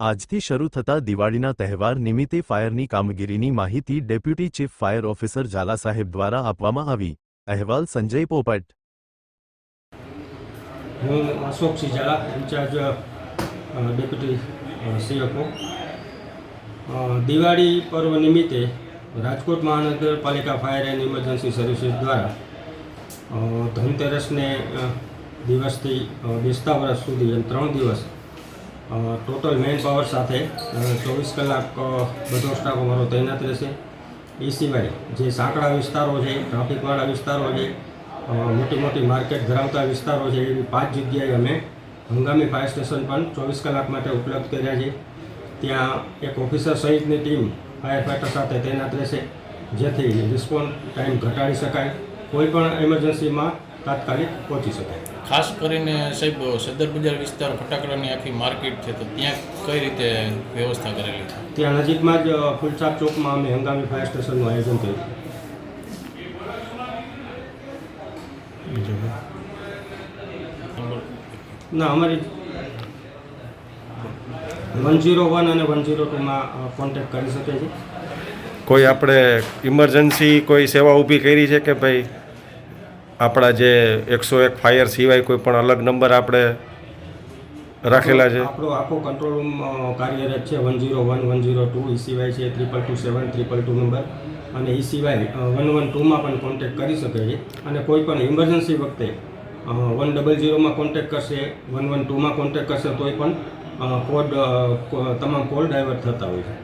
આજથી શરૂ થતા દિવાળીના તહેવાર નિમિત્તે ફાયરની કામગીરીની માહિતી deputy chief fire officer Jhala સાહેબ દ્વારા આપવામાં આવી. અહેવાલ સંજય પોપટ. હું Ashok Jhala incharge deputy CFO Diwali પર્વ નિમિત્તે રાજકોટ મહાનગરપાલિકા ફાયર એન્ડ ઇમરજન્સી સર્વિસીસ દ્વારા ધનતેરસને દિવસથી બેસતા વર્ષ સુધી એમ ત્રણ દિવસ ટોટલ મેન પાવર સાથે ચોવીસ કલાક બધો સ્ટાફ અમારો તૈનાત રહેશે. એ સિવાય જે સાંકડા વિસ્તારો છે ટ્રાફિકવાળા વિસ્તારો છે મોટી મોટી માર્કેટ ધરાવતા વિસ્તારો છે, એવી પાંચ જગ્યાએ અમે હંગામી ફાયર સ્ટેશન પણ ચોવીસ કલાક માટે ઉપલબ્ધ કર્યા છે. ત્યાં એક ઓફિસર સહિતની ટીમ ફાયર ફાઇટર સાથે તૈનાત રહેશે, જેથી રિસ્પોન્સ ટાઈમ ઘટાડી શકાય. કોઈપણ ઇમરજન્સીમાં તાત્કાલિક પહોંચી શકાય. ખાસ કરીને સાહેબ સદર બજાર વિસ્તાર ફટાકડાની આખી માર્કેટ છે તો ત્યાં કઈ રીતે વ્યવસ્થા કરેલી છે? ત્યાં નજીકમાં જ અ, ચોકમાં અમે હંગામી ફાયર સ્ટેશનનું આયોજન કર્યું. ના અમારી વન ઝીરો વન અને વન ઝીરો ટુમાં કોન્ટેક્ટ કરી શકે છે. કોઈ આપણે ઇમરજન્સી કોઈ સેવા ઊભી કરી છે કે ભાઈ આપણા જે એકસો એક ફાયર સિવાય કોઈ પણ અલગ નંબર આપણે રાખેલા છે. આપણો આખો કંટ્રોલ રૂમ કાર્યરત છે one zero one one zero two એ સિવાય છે triple two seven triple two number અને એ સિવાય વન વન ટુમાં પણ કોન્ટેક્ટ કરી શકે છે. અને કોઈ પણ ઇમરજન્સી વખતે વન ડબલ ઝીરોમાં કોન્ટેક્ટ કરશે, વન વન ટુમાં કોન્ટેક્ટ કરશે, તોય પણ કોડ તમામ કોલ ડાયવર્ટ થતા હોય છે.